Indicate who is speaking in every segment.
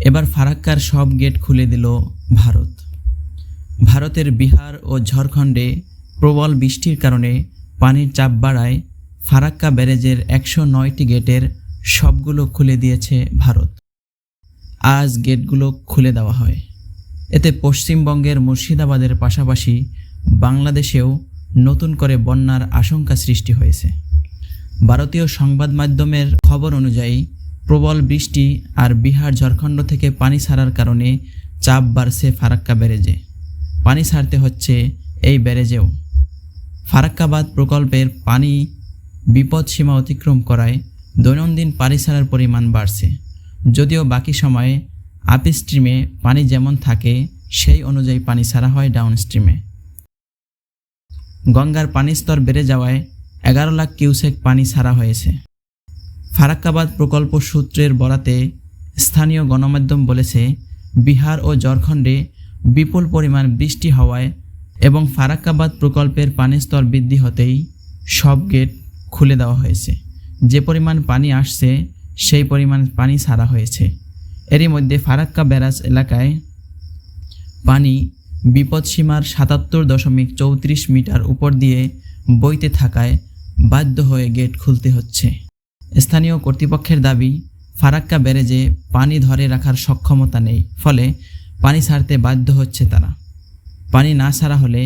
Speaker 1: এবার ফারাক্কার সব গেট খুলে দিল ভারত। ভারতের বিহার ও ঝাড়খণ্ডে প্রবল বৃষ্টির কারণে পানির চাপ বাড়ায় ফারাক্কা ব্যারেজের একশো নয়টি গেটের সবগুলো খুলে দিয়েছে ভারত। আজ গেটগুলো খুলে দেওয়া হয়। এতে পশ্চিমবঙ্গের মুর্শিদাবাদের পাশাপাশি বাংলাদেশেও নতুন করে বন্যার আশঙ্কা সৃষ্টি হয়েছে। ভারতীয় সংবাদ মাধ্যমের খবর অনুযায়ী প্রবল বৃষ্টি আর বিহার ঝাড়খণ্ড থেকে পানি ছাড়ার কারণে চাপ বাড়ছে ফারাক্কা ব্যারেজে। পানি ছাড়তে হচ্ছে এই ব্যারেজেও। ফারাক্কাবাদ প্রকল্পের পানি বিপদ সীমা অতিক্রম করায় দৈনন্দিন পানি ছাড়ার পরিমাণ বাড়ছে। যদিও বাকি সময়ে আপ স্ট্রিমে পানি যেমন থাকে, সেই অনুযায়ী পানি ছাড়া হয় ডাউন স্ট্রিমে গঙ্গার পানির স্তর বেড়ে যাওয়ায় এগারো লাখ কিউসেক পানি ছাড়া হয়েছে। ফারাক্কাবাদ প্রকল্প সূত্রের বরাতে স্থানীয় গণমাধ্যম বলেছে, বিহার ও ঝাড়খণ্ডে বিপুল পরিমাণ বৃষ্টি হওয়ায় এবং ফারাক্কাবাদ প্রকল্পের পানির স্তর বৃদ্ধি হতেই সব গেট খুলে দেওয়া হয়েছে। যে পরিমাণ পানি আসছে, সেই পরিমাণ পানি ছাড়া হয়েছে। এরই মধ্যে ফারাক্কা ব্যারাজ এলাকায় পানি বিপদসীমার সাতাত্তর দশমিক চৌত্রিশ মিটার উপর দিয়ে বইতে থাকায় বাধ্য হয়ে গেট খুলতে হচ্ছে। স্থানীয় কর্তৃপক্ষের দাবি, ফারাক্কা ব্যারেজে পানি ধরে রাখার সক্ষমতা নেই, ফলে পানি ছাড়তে বাধ্য হচ্ছে তারা। পানি না ছাড়া হলে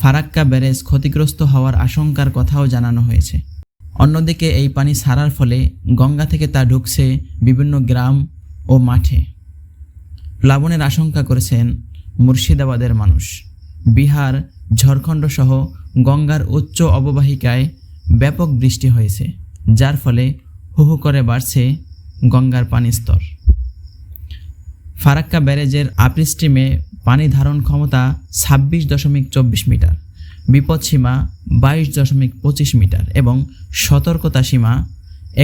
Speaker 1: ফারাক্কা ব্যারেজ ক্ষতিগ্রস্ত হওয়ার আশঙ্কার কথাও জানানো হয়েছে। অন্যদিকে এই পানি ছাড়ার ফলে গঙ্গা থেকে তা ঢুকছে বিভিন্ন গ্রাম ও মাঠে। প্লাবনের আশঙ্কা করেছেন মুর্শিদাবাদের মানুষ। বিহার, ঝাড়খণ্ড সহ গঙ্গার উচ্চ অববাহিকায় ব্যাপক বৃষ্টি হয়েছে, যার ফলে হু হু করে বাড়ছে গঙ্গার পানির স্তর। ফারাক্কা ব্যারেজের আপিল স্ট্রিমে পানি ধারণ ক্ষমতা ছাব্বিশ দশমিক চব্বিশ মিটার বিপদসীমা বাইশ দশমিক পঁচিশ মিটার এবং সতর্কতা সীমা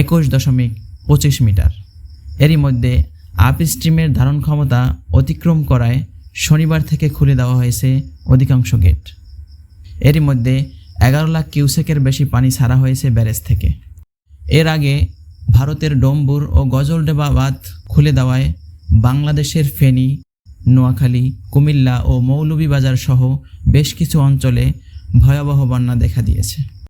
Speaker 1: একুশ দশমিক পঁচিশ মিটার। এরই মধ্যে আপ স্ট্রিমের ধারণ ক্ষমতা অতিক্রম করায় শনিবার থেকে খুলে দেওয়া হয়েছে অধিকাংশ গেট। এরই মধ্যে এগারো লাখ কিউসেকের বেশি পানি ছাড়া হয়েছে ব্যারেজ থেকে। এর আগে ভারতের ডম্বুর ও গজলডেবা বাঁধ খুলে দেওয়ায় বাংলাদেশের ফেনী, নোয়াখালী, কুমিল্লা ও মৌলভীবাজার সহ বেশ কিছু অঞ্চলে ভয়াবহ বন্যা দেখা দিয়েছে।